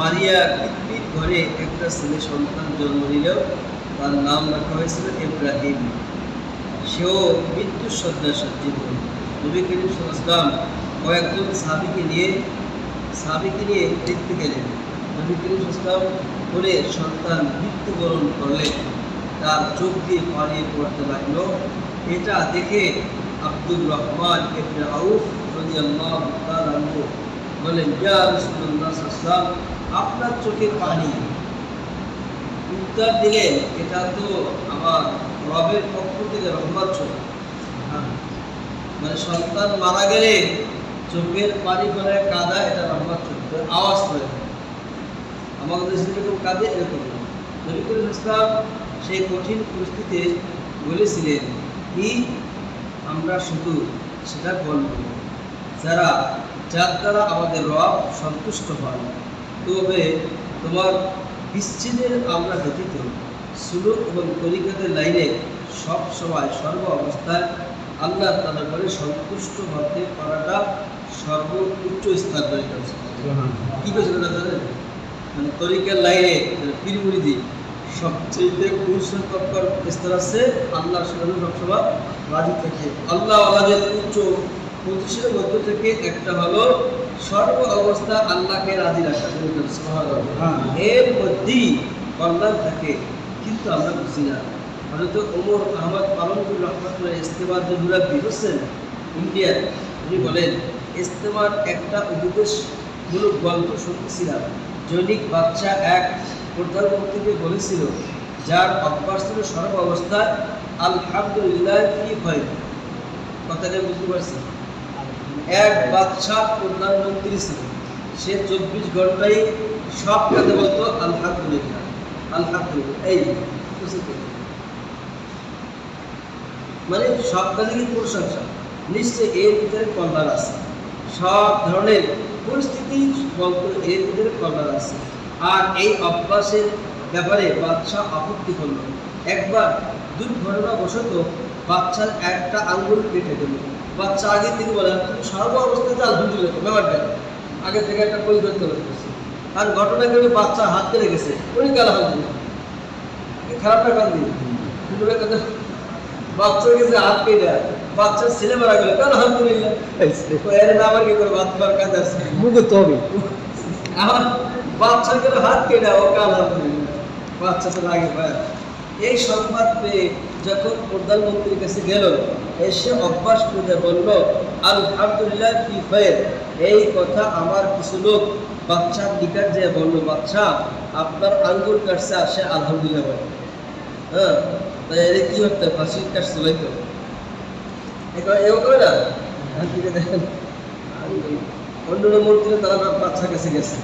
মারিয়া কৃত্রিম ঘরে একটা ছেলে সন্তান জন্ম নিল তার নাম রাখা হয়েছিল ইব্রাহিম। সেও মৃত্যুর শয্যায় সজ্জিত। নবী করিম সাল্লাম কয়েকজন সাবিকে নিয়ে সাবিকে নিয়ে দেখতে গেলেন। নবী করিম সাল্লাম করে সন্তান মৃত্যুবরণ করলেন তার চোখ দিয়ে পানি পড়তে লাগল। এটা দেখে আব্দুর রহমান ইবনে আউফ রাদিয়াল্লাহু তাআলা বলেন, ইয়া রাসূলুল্লাহ সাল্লাল্লাহু আপনার চোখে পানি। উত্তর দিলেন, এটা তো আমার রবের পক্ষ থেকে রহমত ছিল। হ্যাঁ। মানে সন্তান মারা গেলে চোখের পানি করে কাদা, এটা রহমত ছিল। আওয়াজ করে আমাদের দেশে যেরকম কাঁদে, এরকম না। ইসলাম সেই কঠিন পরিস্থিতিতে বলেছিলেন, কি? আমরা শুধু সেটা বলব। যারা, যার দ্বারা আমাদের রব সন্তুষ্ট হয় তবে তোমার বিচ্ছিন্নের আমরা ব্যতীত সুলুক এবং তরিকাদের লাইনে সব সময় সর্ব অবস্থায় আল্লাহ তালা করে সন্তুষ্ট হতে পারাটা সর্বোচ্চ স্থান করে গেছে। কি করেছে না জানেন মানে তরিকার লাইনে পীরমুড়ি দিই সবচেয়ে পুরুষকর স্তর আছে আল্লাহ সামনে সবসময় রাজি থেকে। আল্লাহ আল্লাহের উচ্চ পঁচিশের মধ্য থেকে একটা হলো সর্ব অবস্থা আল্লাহকে রাজি রাখা হ্যাঁ। এর মধ্যেই কল্যাণ থাকে কিন্তু আমরা বুঝি না। হয়তো ওমর আহমদ পালনপুর রহমতুল্লাহ ইস্তেমার মুরাব্বি বুঝছেন? ইন্ডিয়ার উনি বলেন ইস্তেমার একটা উপদেশমূলক গল্প শুনতেছিলাম জৈনিক বাচ্চা এক প্রধানমন্ত্রীকে বলেছিল যার অভ্যাস ছিল সর্ব অবস্থায় আলহামদুলিল্লাহ কি হয়? কথাটা বুঝতে পারছি এক বাচ্চা প্রধানমন্ত্রী ছিল সে চব্বিশ ঘন্টায় সব কাজে বলতো, আলহামদুলিল্লাহ আলহামদুলিল্লাহ। এই মানে সব কাজে কিন্তু প্রশংসা। নিশ্চয় এর ভিতরে কল্যাণ আছে। সব ধরনের পরিস্থিতি এর ভিতরে কল্যাণ আছে। আর এই অভ্যাসের ব্যাপারে বাচ্চা আপত্তি করল একবার দুর্ঘটনাবশত বাচ্চার একটা আঙ্গুল কেটে দিল। বাচ্চা আগে থেকে বলে তুমি সর্ব অবস্থাতে আলহামদুলিল্লাহ ব্যাপারটা আগে থেকে একটা পরিবর্তন করতেছে আর ঘটনা করে বাচ্চা হাত কেটে গেছে। উনি কাল আলহামদুলিল্লাহ খারাপটা কান দিন কিন্তু বাচ্চার কাছে হাত কেটে বাচ্চার ছেলে মারা গেল আলহামদুলিল্লাহ এর না আবার কি করে বাচ্চার কাজ আছে? মুখে তো হবে। আমার বাচ্চার গেলে হাত কেটে ও কাল আলহামদুলিল্লাহ বাচ্চা তো আগে ভাই এই সংবাদ পেয়ে যখন প্রধানমন্ত্রীর কাছে গেল, এসে অভ্যাস করে বলল, আলহামদুলিল্লাহ, কি হয়ে এই কথা আমার কিছু লোক বাচ্চার নিকাট যে বলল বাচ্চা আপনার আঙ্গুর কাটছে আসে আলহামদুলিল্লাহ বলে। হ্যাঁ তাই এর কি হতো ফাঁসির কাজ চলাইতো এও করে না দেখেন অন্য মন্ত্রী তারা বাচ্চার কাছে গেছে।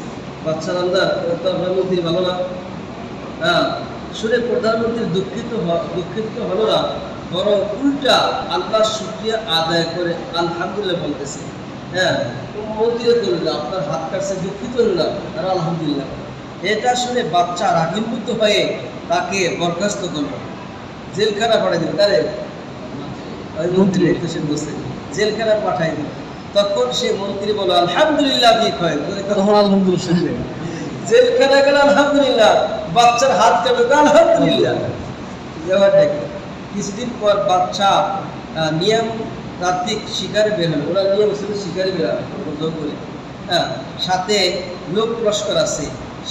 বাচ্চার আন্দার তো আপনার মন্ত্রী ভালো না। হ্যাঁ শুনে প্রধানমন্ত্রী দুঃখিত দুঃখিত হলো না বরং উল্টা আল্লাহর শুক্রিয়া আদায় করে আলহামদুলিল্লাহ বলতেছে। হ্যাঁ মন্ত্রী করল আপনার হাত কাটছে দুঃখিত হল না আর আলহামদুলিল্লাহ। এটা শুনে বাচ্চা রাগিন্বিত হয়ে তাকে বরখাস্ত করল। জেলখানা পাঠিয়ে দিল। তারে ওই মন্ত্রী সে বসে জেলখানা পাঠাই দিল। তখন সে মন্ত্রী বলো আলহামদুলিল্লাহ দিয়ে কয় তখন আলহামদুলিল্লাহ জেলখানা গেল আলহামদুলিল্লাহ। বাচ্চার হাত কাটলো তো আলহামদুলিল্লাহ ব্যাপারটা কি? কিছুদিন পর বাচ্চা নিয়ম তাত্ত্বিক শিকারে বের হলো ওরা নিয়ম ছিল শিকারে বের করে। হ্যাঁ সাথে লোক লস্কর আছে।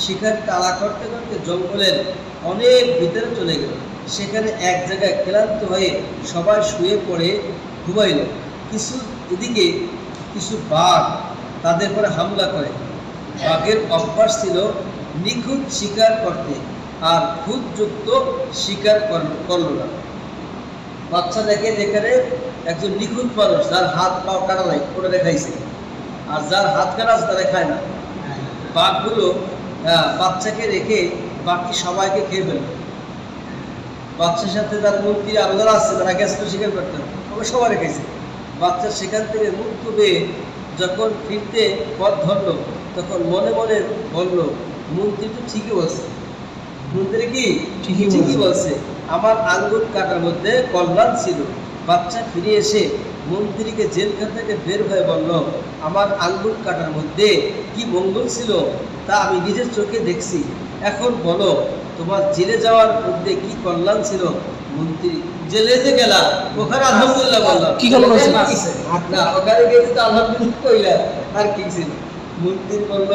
শিকার তাড়া করতে করতে জঙ্গলের অনেক ভিতরে চলে গেল। সেখানে এক জায়গায় ক্লান্ত হয়ে সবাই শুয়ে পড়ে ঘুমাইল। কিছু এদিকে, কিছু বাঘ তাদের পরে হামলা করে। বাঘের অভ্যাস ছিল নিখুঁত শিকার করতে আর খুঁতযুক্ত শিকার কর- করল না। বাচ্চা দেখে যেখানে একজন নিখুঁত মানুষ, যার হাত পাও কাটা নাই, ওটা দেখাইছে। আর যার হাত কাটা আছে তারা খায় না। বাঘগুলো বাচ্চাকে রেখে বাকি সবাইকে খেয়ে ফেলবে বাচ্চার সাথে তার মন্ত্রী আরও যারা আসছে তারা গ্যাস শিকার করতেন ওকে সবাই রেখেছে। বাচ্চা সেখান থেকে মুক্ত পেয়ে যখন ফিরতে পথ ধরলো, তখন মনে মনে বলল মন্ত্রী তো ঠিকই বলছে। কি? ঠিকই ঠিকই বলছে। আমার আঙ্গুল কাটার মধ্যে কল্যাণ ছিল। বাচ্চা ফিরে এসে মন্ত্রীকে জেলখান থেকে বের হয়ে বলল আমার আঙ্গুল কাটার মধ্যে কি মঙ্গল ছিল তা আমি নিজের চোখে দেখছি। এখন বলো তোমার জেলে যাওয়ার মধ্যে কি কল্যাণ ছিল? মন্ত্রী জেলে যে গেলা ওখানে আলহামদুলিল্লাহ বললাম। কি কল্যাণ ছিল? না ওখানে গেলে তো আলহামদুলিল্লাহ কইলা আর কি ছিল? মন্ত্রী বলল,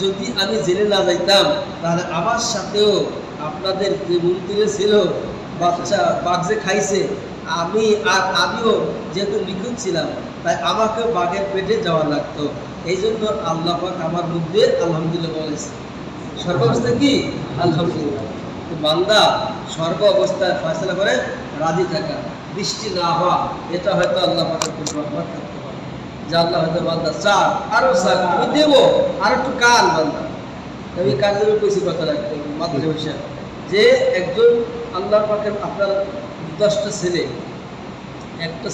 যদি আমি জেলে না যাইতাম, তাহলে আমার সাথেও আপনাদের যে মন্ত্রী ছিল, বাচ্চা বাঘ খাইছে, আমি আর আমিও যেহেতু নিখুঁত ছিলাম, তাই আমাকেও বাঘের পেটে যাওয়া লাগতো। এই জন্য আল্লাহ আমার মধ্যে আলহামদুলিল্লাহ বলেছে সর্বাবস্থা কি? আলহামদুলিল্লাহ। তো বান্দা সর্ব অবস্থায় ফয়সলা করে রাজি থাকা। বৃষ্টি না হওয়া, এটা হয়তো আল্লাহ পাকের খুব রহমত থাকতে। হয়তো বান্দা আমি দেবো, আর একটু বান্দা। আমি কাজের রাখতে যে একজন আল্লাহ আপনার দশটা একটা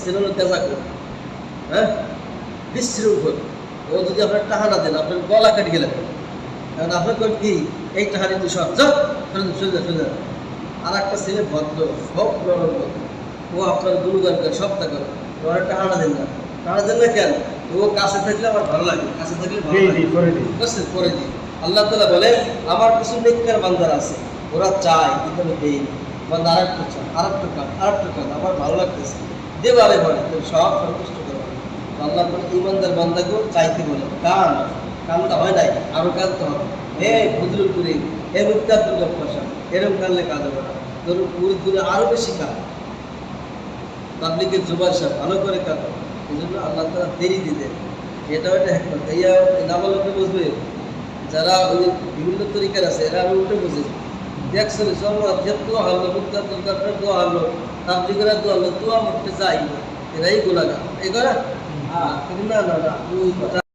হ্যাঁ? বিশৃঙ্খল ও যদি আপনার টাকা না দেন, আপনার গলা কাটি গেলেন কারণ আপনার কি, এই টাহারি তুই সব যাও আর একটা ছেলে ভদ্র সব ও আপনার সবটা করে তোমার টাকা দেন না। না কেন ও কাছে থাকলে আমার ভালো লাগে কাছে থাকলে ভালো লাগে। করে দিই। বুঝছেন? করে দিই। আল্লাহ তালা বলেন আমার কিছু নেককার বান্দার আছে ওরা চায় কিন্তু আমি দেই। বান্দা আর একটু চান আর একটু কান আর একটু কান আমার ভালো লাগতেছে। বলে তুমি সব সন্তুষ্ট করো। আল্লাহ বলে ইমানদার বান্দাকেও চাইতে বলে কান কানটা হয় নাই আরও কানতে হবে। হে বুজরুল করে হে এরকম কানলে কাজ হবে না। ধরুন পুরী দূরে আরও বেশি কান। পাবলিকের জুবান সাহেব ভালো করে কান। এই আল্লাহ তারা দেরি দিতে এটাও একটা হেকমত ইয়া নাবালকে বুঝবে। যারা ওই বিভিন্ন তরিকার আছে, এরা আমি উঠে বুঝে দেখছ জন্মাত যে দোয়া হলো, মুক্তার দরকার তো হলো, তাবলিগেরা তো হারলো তো আমার যাই এরাই গোলাগার এই হ্যাঁ না না না